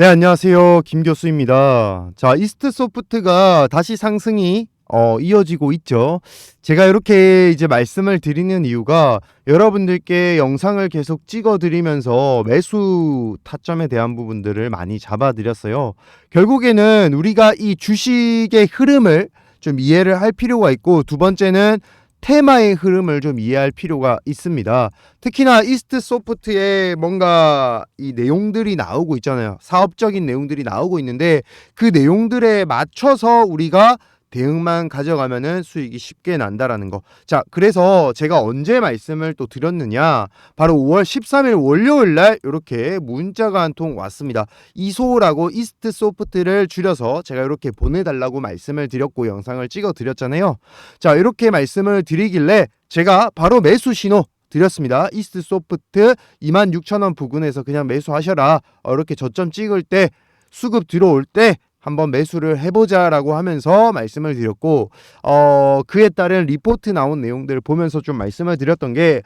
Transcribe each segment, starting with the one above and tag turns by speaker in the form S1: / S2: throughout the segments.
S1: 네, 안녕하세요. 김 교수입니다. 자, 이스트 소프트가 다시 상승이 어, 이어지고 있죠. 제가 이렇게 이제 말씀을 드리는 이유가 여러분들께 영상을 계속 찍어 드리면서 매수 타점에 대한 부분들을 많이 잡아 드렸어요. 결국에는 우리가 이 주식의 흐름을 좀 이해를 할 필요가 있고 두 번째는 테마의 흐름을 좀 이해할 필요가 있습니다. 특히나 이스트 소프트에 뭔가 이 내용들이 나오고 있잖아요. 사업적인 내용들이 나오고 있는데 그 내용들에 맞춰서 우리가 대응만 가져가면은 수익이 쉽게 난다라는 거. 자, 그래서 제가 언제 말씀을 또 드렸느냐? 바로 5월 13일 월요일 날 이렇게 문자가 한 통 왔습니다. 이소라고 이스트 소프트를 줄여서 제가 이렇게 보내달라고 말씀을 드렸고 영상을 찍어 드렸잖아요. 자, 이렇게 말씀을 드리길래 제가 바로 매수 신호 드렸습니다. 이스트 소프트 26,000원 부근에서 그냥 매수하셔라. 어, 이렇게 저점 찍을 때 수급 들어올 때 한번 매수를 해보자라고 하면서 말씀을 드렸고 어 그에 따른 리포트 나온 내용들을 보면서 좀 말씀을 드렸던 게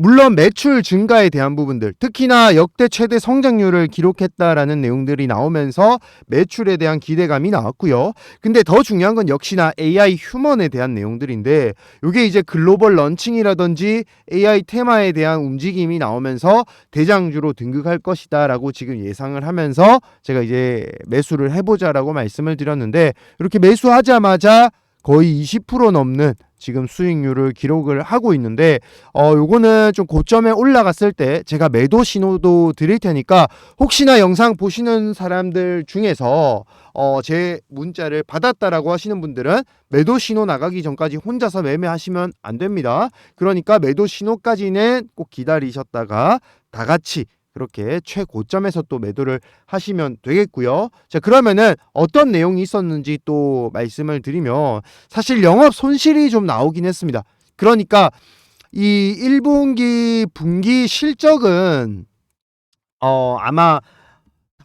S1: 물론 매출 증가에 대한 부분들 특히나 역대 최대 성장률을 기록했다라는 내용들이 나오면서 매출에 대한 기대감이 나왔고요. 근데 더 중요한 건 역시나 AI 휴먼에 대한 내용들인데 이게 이제 글로벌 런칭이라든지 AI 테마에 대한 움직임이 나오면서 대장주로 등극할 것이다라고 지금 예상을 하면서 제가 이제 매수를 해보자라고 말씀을 드렸는데 이렇게 매수하자마자 거의 20% 넘는 지금 수익률을 기록을 하고 있는데 어 요거는 좀 고점에 올라갔을 때 제가 매도 신호도 드릴 테니까 혹시나 영상 보시는 사람들 중에서 어 제 문자를 받았다라고 하시는 분들은 매도 신호 나가기 전까지 혼자서 매매하시면 안 됩니다. 그러니까 매도 신호까지는 꼭 기다리셨다가 다 같이 그렇게 최고점에서 또 매도를 하시면 되겠고요. 자, 그러면은 어떤 내용이 있었는지 또 말씀을 드리면 사실 영업 손실이 좀 나오긴 했습니다. 그러니까 이 1분기 분기 실적은 어 아마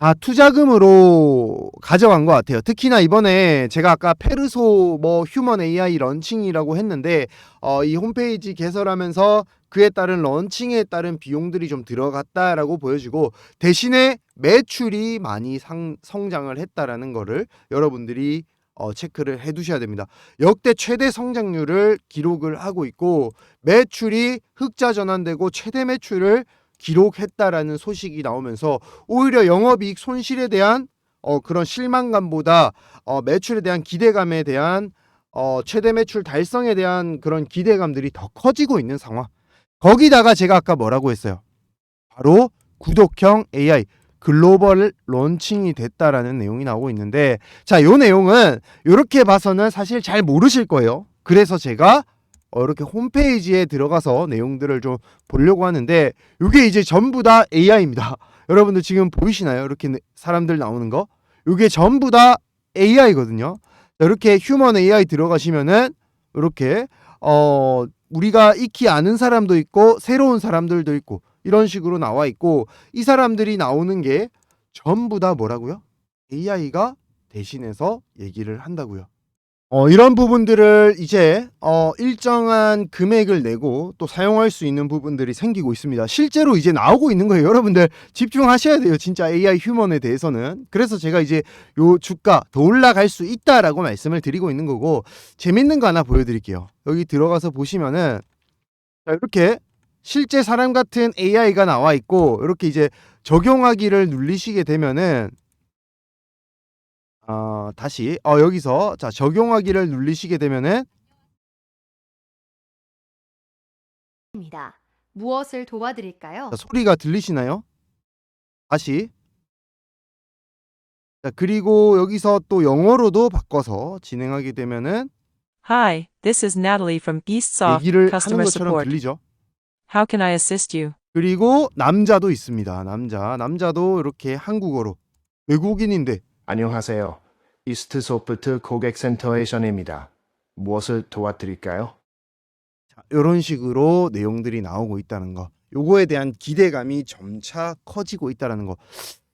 S1: 다 투자금으로 가져간 것 같아요. 특히나 이번에 제가 아까 페르소 뭐 휴먼 AI 런칭이라고 했는데 어, 이 홈페이지 개설하면서 그에 따른 런칭에 따른 비용들이 좀 들어갔다라고 보여지고 대신에 매출이 많이 상, 성장을 했다라는 거를 여러분들이 어, 체크를 해 두셔야 됩니다. 역대 최대 성장률을 기록을 하고 있고 매출이 흑자 전환되고 최대 매출을 기록했다라는 소식이 나오면서 오히려 영업이익 손실에 대한 어, 그런 실망감보다 어, 매출에 대한 기대감에 대한 어, 최대 매출 달성에 대한 그런 기대감들이 더 커지고 있는 상황. 거기다가 제가 아까 뭐라고 했어요? 바로 구독형 AI 글로벌 론칭이 됐다라는 내용이 나오고 있는데 자, 요 내용은 이렇게 봐서는 사실 잘 모르실 거예요. 그래서 제가 어, 이렇게 홈페이지에 들어가서 내용들을 좀 보려고 하는데 이게 이제 전부 다 AI입니다. 여러분들 지금 보이시나요? 이렇게 네- 사람들 나오는 거? 이게 전부 다 AI거든요. 이렇게 휴먼 AI 들어가시면은 이렇게 어 우리가 익히 아는 사람도 있고 새로운 사람들도 있고 이런 식으로 나와 있고 이 사람들이 나오는 게 전부 다 뭐라고요? AI가 대신해서 얘기를 한다고요. 어, 이런 부분들을 이제 어, 일정한 금액을 내고 또 사용할 수 있는 부분들이 생기고 있습니다. 실제로 이제 나오고 있는 거예요. 여러분들 집중하셔야 돼요. 진짜 AI 휴먼에 대해서는. 그래서 제가 이제 요 주가 더 올라갈 수 있다라고 말씀을 드리고 있는 거고 재밌는 거 하나 보여드릴게요. 여기 들어가서 보시면은 자, 이렇게 실제 사람 같은 AI가 나와 있고 이렇게 이제 적용하기를 누르시게 되면은 어, 다시 어, 여기서 자 적용하기를 누르시게 되면은
S2: 입니다. 무엇을 도와드릴까요?
S1: 자, 소리가 들리시나요? 다시 자 그리고 여기서 또 영어로도 바꿔서 진행하게 되면은
S3: Hi, this is Natalie from Eastsoft
S1: 얘기를 하는
S3: Customer
S1: 것처럼
S3: Support.
S1: 들리죠.
S3: How can I assist you?
S1: 그리고 남자도 있습니다. 남자 남자도 이렇게 한국어로 외국인인데
S4: 안녕하세요. 이스트 소프트 고객센터의 전입니다. 무엇을 도와드릴까요?
S1: 이런 식으로 내용들이 나오고 있다는 거. 요거에 대한 기대감이 점차 커지고 있다는 거.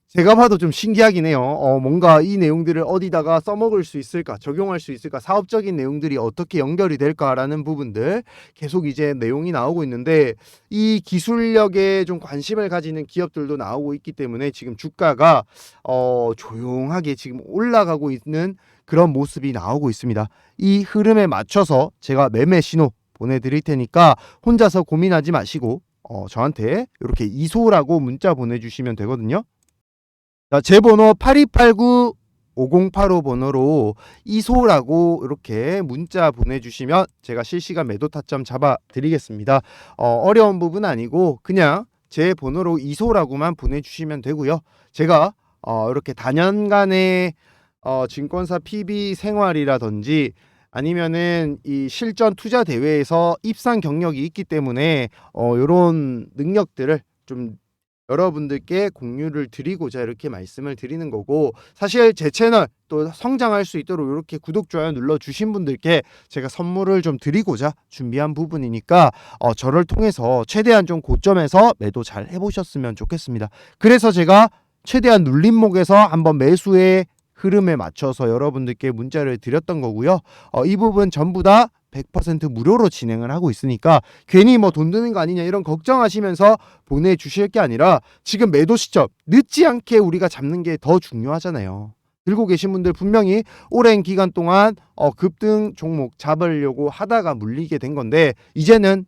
S1: 제가 봐도 좀 신기하긴 해요. 어, 뭔가 이 내용들을 어디다가 써먹을 수 있을까, 적용할 수 있을까, 사업적인 내용들이 어떻게 연결이 될까라는 부분들 계속 이제 내용이 나오고 있는데 이 기술력에 좀 관심을 가지는 기업들도 나오고 있기 때문에 지금 주가가 어, 조용하게 지금 올라가고 있는 그런 모습이 나오고 있습니다. 이 흐름에 맞춰서 제가 매매 신호 보내드릴 테니까 혼자서 고민하지 마시고 어, 저한테 이렇게 이소라고 문자 보내주시면 되거든요. 자, 제 번호 8289 5085 번호로 이소라고 이렇게 문자 보내주시면 제가 실시간 매도 타점 잡아 드리겠습니다. 어, 어려운 부분 아니고 그냥 제 번호로 이소라고만 보내주시면 되고요. 제가 어, 이렇게 단연간의 어, 증권사 PB 생활이라든지 아니면은 이 실전 투자 대회에서 입상 경력이 있기 때문에 어 요런 능력들을 좀 여러분들께 공유를 드리고자 이렇게 말씀을 드리는 거고 사실 제 채널 또 성장할 수 있도록 이렇게 구독 좋아요 눌러 주신 분들께 제가 선물을 좀 드리고자 준비한 부분이니까 어 저를 통해서 최대한 좀 고점에서 매도 잘 해보셨으면 좋겠습니다. 그래서 제가 최대한 눌림목에서 한번 매수의 흐름에 맞춰서 여러분들께 문자를 드렸던 거고요. 어, 이 부분 전부 다 100% 무료로 진행을 하고 있으니까 괜히 뭐 돈 드는 거 아니냐 이런 걱정하시면서 보내주실 게 아니라 지금 매도 시점 늦지 않게 우리가 잡는 게 더 중요하잖아요. 들고 계신 분들 분명히 오랜 기간 동안 어, 급등 종목 잡으려고 하다가 물리게 된 건데 이제는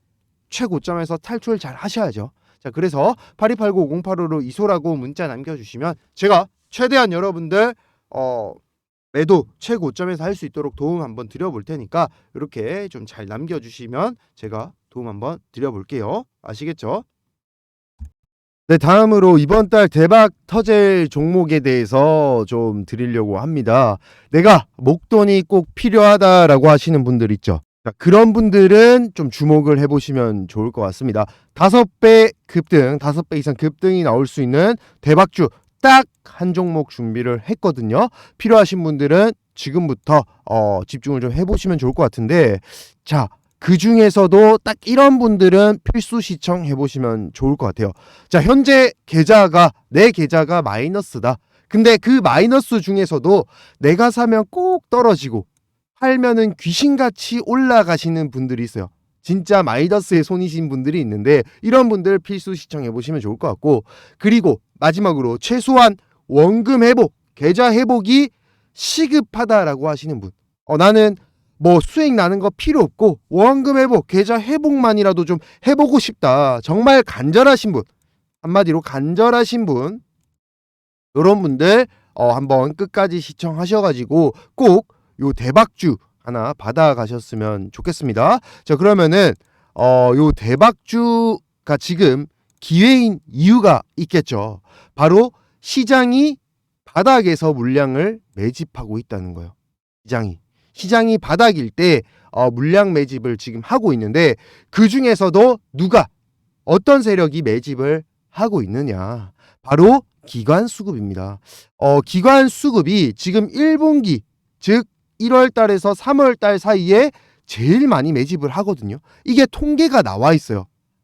S1: 최고점에서 탈출 잘 하셔야죠. 자 그래서 8289-5085로 이소라고 문자 남겨주시면 제가 최대한 여러분들 어 매도 최고점에서 할 수 있도록 도움 한번 드려볼 테니까 이렇게 좀 잘 남겨주시면 제가 도움 한번 드려볼게요. 아시겠죠? 네, 다음으로 이번 달 대박 터질 종목에 대해서 좀 드리려고 합니다. 내가 목돈이 꼭 필요하다라고 하시는 분들 있죠. 자, 그런 분들은 좀 주목을 해보시면 좋을 것 같습니다. 다섯 배 급등, 다섯 배 이상 급등이 나올 수 있는 대박주 딱 한 종목 준비를 했거든요. 필요하신 분들은 지금부터 어, 집중을 좀 해보시면 좋을 것 같은데, 자, 그 중에서도 딱 이런 분들은 필수 시청해 보시면 좋을 것 같아요. 자, 현재 계좌가 내 계좌가 마이너스다. 근데 그 마이너스 중에서도 내가 사면 꼭 떨어지고 팔면은 귀신같이 올라가시는 분들이 있어요. 진짜 마이너스에 손이신 분들이 있는데 이런 분들 필수 시청해 보시면 좋을 것 같고 그리고 마지막으로 최소한 원금 회복, 계좌 회복이 시급하다라고 하시는 분. 어, 나는 뭐 수익 나는 거 필요 없고 원금 회복, 계좌 회복만이라도 좀 해보고 싶다. 정말 간절하신 분. 한마디로 간절하신 분. 이런 분들 어, 한번 끝까지 시청하셔가지고 꼭 요 대박주 하나 받아가셨으면 좋겠습니다. 자 그러면은 어, 요 대박주가 지금 기회인 이유가 있겠죠. 바로 시장이 바닥에서 물량을 매집하고 있다는 거예요. 시장이 시장이 바닥일 때 어, 물량 매집을 지금 하고 있는데 그 중에서도 누가 어떤 세력이 매집을 하고 있느냐? 바로 기관 수급입니다. 어, 기관 수급이 지금 1분기 즉 1월 달에서 3월 달 사이에 제일 많이 매집을 하거든요. 이게 통계가 나와 있어요.